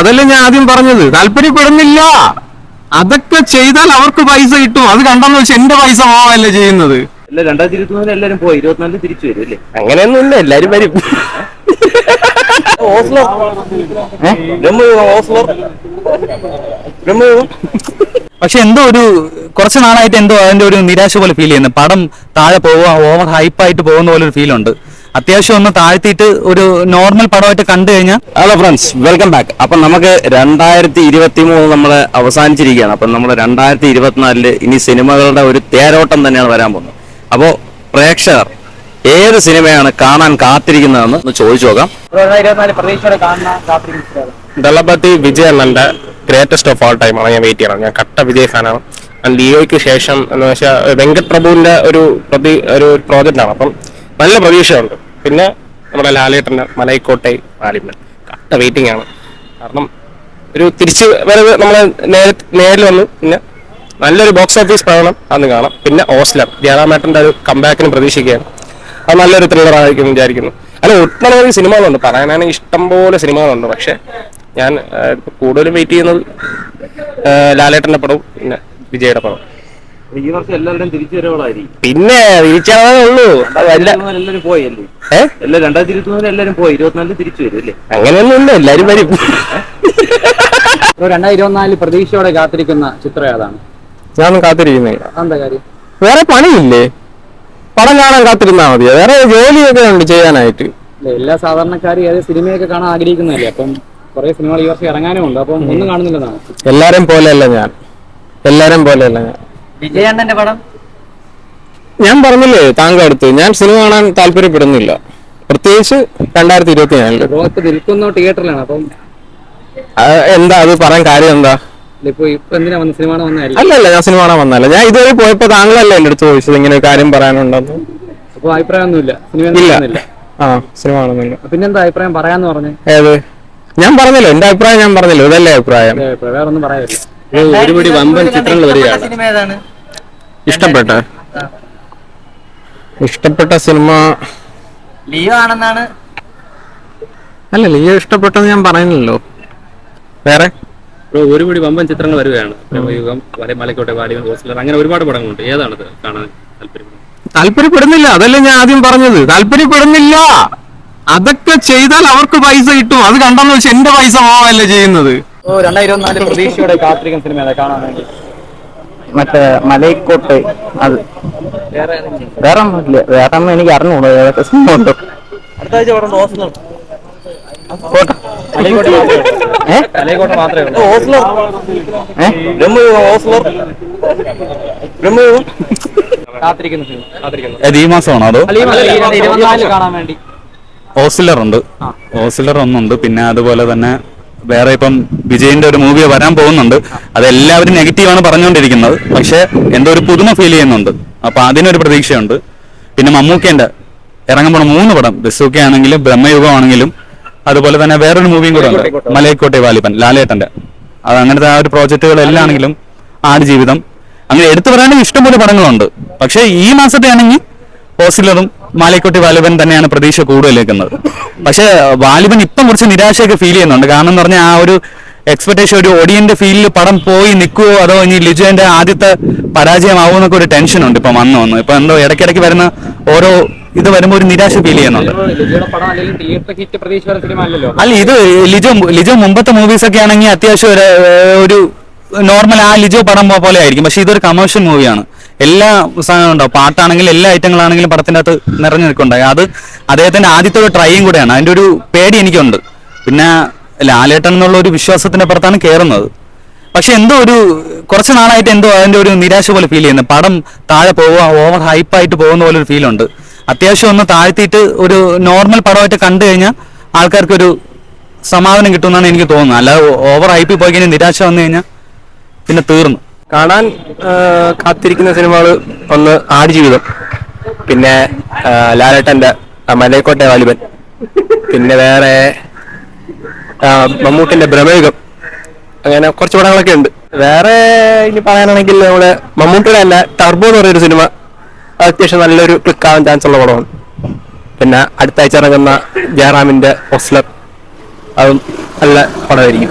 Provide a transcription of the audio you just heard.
അതല്ലേ ഞാൻ ആദ്യം പറഞ്ഞത്. താല്പര്യപ്പെടുന്നില്ല. അതൊക്കെ ചെയ്താൽ അവർക്ക് പൈസ കിട്ടും. അത് കണ്ടെന്ന് വെച്ചാൽ എന്റെ പൈസ പോവാല്ലേ ചെയ്യുന്നത്. അല്ല രണ്ടായിരത്തി എല്ലാരും പോയി. തിരിച്ചു വരും അല്ലേ? അങ്ങനെയൊന്നുമില്ല എല്ലാരും വരും. ഓസ്ലർ ബ്രഹ്മയുഗം ഓസ്ലർ ബ്രഹ്മയുഗം പക്ഷെ എന്തോ ഒരു കുറച്ച് നാളായിട്ട് എന്തോ അതിന്റെ ഒരു നിരാശ പോലെ ഫീൽ ചെയ്യുന്നു. പടം താഴെ പോവുക ഓവർ ഹൈപ്പായിട്ട് പോകുന്ന പോലെ ഒരു ഫീൽ ഉണ്ട്. അത്യാവശ്യം ഒന്ന് താഴ്ത്തിയിട്ട് ഒരു നോർമൽ പടമായിട്ട് കണ്ടു കഴിഞ്ഞാൽ ഹലോ ഫ്രണ്ട്സ് വെൽക്കം ബാക്ക് അപ്പം നമുക്ക് രണ്ടായിരത്തി ഇരുപത്തി മൂന്ന് നമ്മൾ അവസാനിച്ചിരിക്കുകയാണ്. അപ്പം നമ്മൾ രണ്ടായിരത്തി ഇരുപത്തിനാലിൽ ഇനി സിനിമകളുടെ ഒരു തേരോട്ടം തന്നെയാണ് വരാൻ പോകുന്നത്. അപ്പോൾ പ്രേക്ഷകർ ഏത് സിനിമയാണ് കാണാൻ കാത്തിരിക്കുന്നതെന്ന് ഒന്ന് ചോദിച്ചു നോക്കാം. ദളപതി വിജയ് അണ്ണന്റെ ഗ്രേറ്റസ്റ്റ് ഓഫ് ഓൾ ടൈം ആണ്. ഞാൻ വെയിറ്റ് ചെയ്യണം. ഞാൻ കട്ട വിജയ് ഫാനാണ്. ആൻഡ് ലിയോയ്ക്ക് ശേഷം എന്ന് വെച്ചാൽ വെങ്കട് പ്രഭുവിന്റെ ഒരു പ്രതി ഒരു പ്രോജക്റ്റ് ആണ്. അപ്പം നല്ല പ്രതീക്ഷയുണ്ട്. പിന്നെ നമ്മുടെ ലാലേട്ടൻ മലൈക്കോട്ടെ വാലിമൻ കട്ട വെയിറ്റിംഗ് ആണ്. കാരണം ഒരു തിരിച്ച് വരവ് നേരെ നേരിൽ വന്നു. പിന്നെ നല്ലൊരു ബോക്സ് ഓഫീസ് പ്രകടനം അന്ന് കാണാം. പിന്നെ ഓസ്ലർ ജയറാമേട്ടന്റെ ഒരു കമ്പാക്കിന് പ്രതീക്ഷിക്കുകയാണ്. അത് നല്ലൊരു ത്രില്ലർ ആയിരിക്കും വിചാരിക്കുന്നു. അല്ല ഒട്ടനവധി സിനിമകളുണ്ട് പറയാനാണെങ്കിൽ ഇഷ്ടംപോലെ സിനിമകളുണ്ട്. പക്ഷെ ഞാൻ കൂടുതലും വെയിറ്റ് ചെയ്യുന്നത് ലാലേട്ടന്റെ പടവും പിന്നെ വിജയുടെ പടവും. ഈ വർഷം എല്ലാവരുടെയും തിരിച്ചു വരവുകളായിരിക്കും. പിന്നെ തിരിച്ചറിയാനേ ഉള്ളൂ. അതല്ല എല്ലാവരും പോയി അല്ലേ ഏ? എല്ലാ രണ്ടായിരത്തി ഇരുപത്തി മൂന്നിൽ എല്ലാവരും പോയി. ഇരുപത്തിനാലിൽ തിരിച്ചു വരും അല്ലേ? അങ്ങനെയൊന്നും ഇല്ല. എല്ലാരും വരും. രണ്ടായിരത്തി ഇരുപത്തിനാലിൽ പ്രതീക്ഷയോടെ കാത്തിരിക്കുന്ന ചിത്രം ഏതാണ്? ഞാൻ കാത്തിരിക്കുന്ന എന്താ കാര്യം? വേറെ പണിയില്ലേ? പടം കാണാൻ കാത്തിരുന്നാ മതി. വേറെ ജോലിയൊക്കെ ഉണ്ട് ചെയ്യാനായിട്ട്. എല്ലാ സാധാരണക്കാരും ഏത് സിനിമയൊക്കെ കാണാൻ ആഗ്രഹിക്കുന്നതല്ലേ? അപ്പം കുറെ സിനിമകൾ ഈ വർഷം ഇറങ്ങാനും ഉണ്ട് അപ്പം ഒന്നും കാണുന്നില്ലെന്നാണ്? എല്ലാരും പോലെയല്ല ഞാൻ. എല്ലാരും പോലെയല്ല ഞാൻ. വിജയണ്ണന്റെ പടം? ഞാൻ പറഞ്ഞില്ലേ താങ്കൾ അടുത്ത് ഞാൻ സിനിമ കാണാൻ താല്പര്യപ്പെടുന്നില്ല. പ്രത്യേകിച്ച് രണ്ടായിരത്തി ഇരുപത്തി നാലിൽ ഇപ്പൊ ഇപ്പൊ നിൽക്കുന്ന തിയേറ്ററിലാണ് അപ്പം എന്താ അത് പറയാൻ കാര്യം എന്താ? അല്ല ഇപ്പൊ ഇപ്പൊ എന്തിനാ വന്ന സിനിമ വന്നതല്ല? അല്ലല്ല ഞാൻ സിനിമ കാണാൻ വന്നല്ല ഞാൻ ഇതുവരെ പോയപ്പോ താങ്കളല്ലേ എന്റെ അടുത്ത് ചോദിച്ചത് ഇങ്ങനെ ഒരു കാര്യം പറയാനുണ്ടെന്ന്? അപ്പൊ അഭിപ്രായമൊന്നുമില്ല. സിനിമ ഇല്ല. കാണുന്നില്ല. ആ സിനിമ കാണുന്നില്ല. പിന്നെന്താ അഭിപ്രായം പറയാന്ന് പറഞ്ഞു? ഏത്? ഞാൻ പറഞ്ഞല്ലോ എന്റെ അഭിപ്രായം ഞാൻ പറഞ്ഞല്ലോ ഇതല്ലേ അഭിപ്രായം? വേറൊന്നും പറയാനില്ല. ഒരുപടി വമ്പൻ ചിത്രങ്ങൾ വരികയാണ്. ഇഷ്ടപ്പെട്ട? ഇഷ്ടപ്പെട്ട സിനിമ ലിയോ ആണെന്നാണ്? അല്ല ലിയോ ഇഷ്ടപ്പെട്ടെന്ന് ഞാൻ പറയുന്നില്ലല്ലോ. വേറെ? ഒരു ഒരുപടി വമ്പൻ ചിത്രങ്ങൾ വരികയാണ്. പ്രേമയുഗം വരെ മലക്കോട്ടെ വാലി ഹോസ്റ്റലർ അങ്ങനെ ഒരുപാട് പടങ്ങളുണ്ട്. ഏതാണ് കാണാൻ താല്പര്യം താല്പര്യപ്പെടുന്നില്ല അതല്ലേ ഞാൻ ആദ്യം പറഞ്ഞത്. താല്പര്യപ്പെടുന്നില്ല. അതൊക്കെ ചെയ്താൽ അവർക്ക് പൈസ കിട്ടും. അത് കണ്ടെന്ന് വെച്ചാൽ എന്റെ പൈസ പോവല്ലേ ചെയ്യുന്നത്? ഓ രണ്ടായിരത്തി ഇരുപത്തിനാല് പ്രതീക്ഷയോടെ കാത്തിരിക്കുന്ന സിനിമ കാണാൻ വേണ്ടി. മറ്റേ മലയിക്കോട്ട് അത് വേറെ ഒന്നുമില്ല വേറെ ഒന്നും എനിക്ക് അറിഞ്ഞൂടോ. ഏതൊക്കെ സിനിമ ഉണ്ടോ അടുത്ത ആഴ്ച പടം ഓസ്ലർ പോട്ടെ. ഏ? കലയക്കോട്ട മാത്രമേ ഉള്ളൂ ഓസ്ലർ ഏ ബ്രഹ്മയുഗം ഓസ്ലർ ബ്രഹ്മയുഗം കാത്തിരിക്കുന്ന സിനിമ അത് ഈ മാസമാണോ അതോ ഓസിലർ ഉണ്ട് ഓസിലർ ഒന്നുണ്ട്. പിന്നെ അതുപോലെ തന്നെ വേറെ ഇപ്പം വിജയിന്റെ ഒരു മൂവി വരാൻ പോകുന്നുണ്ട്. അതെല്ലാവരും നെഗറ്റീവാണ് പറഞ്ഞുകൊണ്ടിരിക്കുന്നത്. പക്ഷെ എന്തോ ഒരു പുതുമ ഫീൽ ചെയ്യുന്നുണ്ട്. അപ്പൊ അതിനൊരു പ്രതീക്ഷയുണ്ട്. പിന്നെ മമ്മൂക്കേന്റെ ഇറങ്ങാൻ പോണ മൂന്ന് പടം. ബസൂക്ക ആണെങ്കിലും ബ്രഹ്മയുഗമാണെങ്കിലും അതുപോലെ തന്നെ വേറൊരു മൂവിയും കൂടെ ഉണ്ട്. മലയക്കോട്ടെ. വാലിപ്പൻ ലാലേട്ടന്റെ. അത് അങ്ങനത്തെ ആ ഒരു പ്രോജക്റ്റുകളെല്ലാം ആണെങ്കിലും ആണെങ്കിലും ആടുജീവിതം അങ്ങനെ എടുത്തു പറയാണെങ്കിൽ ഇഷ്ടംപോലെ പടങ്ങളുണ്ട്. പക്ഷെ ഈ മാസത്തെ ആണെങ്കിൽ ഹോസ്റ്റലറും മാലക്കോട്ടി വാലിബൻ തന്നെയാണ് പ്രതീക്ഷ കൂടുതലേക്കുന്നത്. പക്ഷെ വാലിബൻ ഇപ്പം കുറച്ച് നിരാശയൊക്കെ ഫീൽ ചെയ്യുന്നുണ്ട്. കാരണം എന്ന് പറഞ്ഞാൽ ആ ഒരു എക്സ്പെക്ടേഷൻ ഒരു ഓഡിയന്റെ ഫീലിൽ പടം പോയി നിൽക്കുവോ അതോ ഇനി ലിജുവിന്റെ ആദ്യത്തെ പരാജയമാവോ എന്നൊക്കെ ഒരു ടെൻഷൻ ഉണ്ട് ഇപ്പൊ വന്നു വന്നു. ഇപ്പൊ എന്തോ ഇടയ്ക്കിടയ്ക്ക് വരുന്ന ഓരോ ഇത് വരുമ്പോൾ ഒരു നിരാശ ഫീൽ ചെയ്യുന്നുണ്ട്. അല്ല ഇത് ലിജോ ലിജോ മുമ്പത്തെ മൂവീസ് ഒക്കെ ആണെങ്കിൽ അത്യാവശ്യം ഒരു ഒരു നോർമൽ ആ ലിജോ പടം പോലെ ആയിരിക്കും. പക്ഷെ ഇതൊരു കമേഴ്ഷ്യൽ മൂവിയാണ് എല്ലാ സാധനവും ഉണ്ടാവും. പാട്ടാണെങ്കിലും എല്ലാ ഐറ്റങ്ങളാണെങ്കിലും പടത്തിന്റെ അകത്ത് നിറഞ്ഞു നിൽക്കുന്നുണ്ടായി അത് അദ്ദേഹത്തിന്റെ ആദ്യത്തെ ഒരു ട്രൈയും കൂടെയാണ്. അതിന്റെ ഒരു പേടി എനിക്കുണ്ട്. പിന്നെ ലാലേട്ടൻ എന്നുള്ള ഒരു വിശ്വാസത്തിന്റെ പുറത്താണ് കയറുന്നത്. പക്ഷെ എന്തോ ഒരു കുറച്ച് നാളായിട്ട് എന്തോ അതിന്റെ ഒരു നിരാശ പോലെ ഫീൽ ചെയ്യുന്നത് പടം താഴെ പോവുക ഓവർ ഹൈപ്പായിട്ട് പോകുന്ന പോലെ ഒരു ഫീൽ ഉണ്ട്. അത്യാവശ്യം ഒന്ന് താഴ്ത്തിയിട്ട് ഒരു നോർമൽ പടമായിട്ട് കണ്ടു കഴിഞ്ഞാൽ ആൾക്കാർക്ക് ഒരു സമാധാനം കിട്ടുമെന്നാണ് എനിക്ക് തോന്നുന്നത്. അല്ലാതെ ഓവർ ഹൈപ്പിൽ പോയി കഴിഞ്ഞാൽ നിരാശ വന്നു കഴിഞ്ഞാൽ പിന്നെ തീർന്നു. കാണാൻ കാത്തിരിക്കുന്ന സിനിമകൾ ഒന്ന് ആടുജീവിതം പിന്നെ ലാലേട്ടന്റെ മലയക്കോട്ടെ വാലിബൻ. പിന്നെ വേറെ മമ്മൂട്ടിന്റെ ഭ്രമയുഗം. അങ്ങനെ കുറച്ച് പടങ്ങളൊക്കെ ഉണ്ട്. വേറെ ഇനി പറയാനാണെങ്കിൽ നമ്മുടെ മമ്മൂട്ടിയുടെ തന്നെ ടർബോ എന്ന് പറയുന്ന സിനിമ അത് അത്യാവശ്യം നല്ലൊരു ക്ലിക്ക് ആവാൻ ചാൻസ് ഉള്ള പടമാണ്. പിന്നെ അടുത്ത ആഴ്ച ഇറങ്ങുന്ന ജയറാമിന്റെ ഹോസ്ലർ അതും നല്ല പടമായിരിക്കും.